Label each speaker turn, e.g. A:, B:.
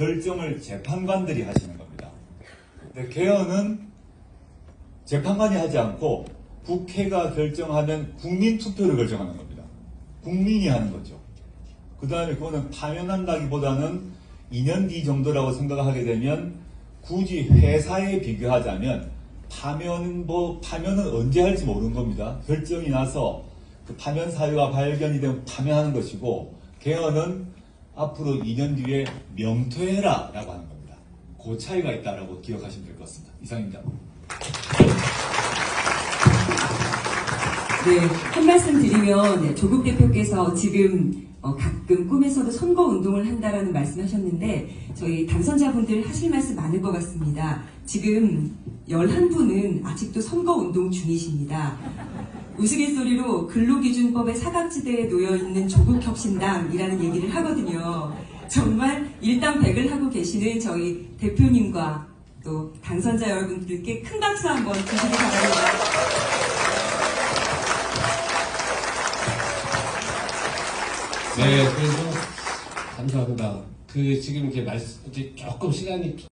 A: 결정을 재판관들이 하시는 겁니다. 근데 개헌은 재판관이 하지 않고 국회가 결정하는 국민 투표를 결정하는 겁니다. 국민이 하는 거죠. 그 다음에 그거는 파면한다기보다는 2년 뒤 정도라고 생각하게 되면 굳이 회사에 비교하자면 파면은 뭐 파면은 언제 할지 모르는 겁니다. 결정이 나서 그 파면 사유가 발견이 되면 파면하는 것이고 개헌은 앞으로 2년 뒤에 명퇴해라 라고 하는 겁니다. 그 차이가 있다라고 기억하시면 될 것 같습니다. 이상입니다.
B: 네, 한 말씀 드리면 네, 조국 대표께서 지금 어, 가끔 꿈에서도 선거 운동을 한다라는 말씀하셨는데 저희 당선자분들 하실 말씀 많을 것 같습니다. 지금 11분은 아직도 선거 운동 중이십니다. 우스갯소리로 근로기준법의 사각지대에 놓여 있는 조국혁신당이라는 얘기를 하거든요. 정말 일당백을 하고 계시는 저희 대표님과 또 당선자 여러분들께 큰 박수 한번 주시기 바랍니다.
C: 네, 그래서 감사합니다. 그 지금 이렇게 말씀 이제 조금 시간이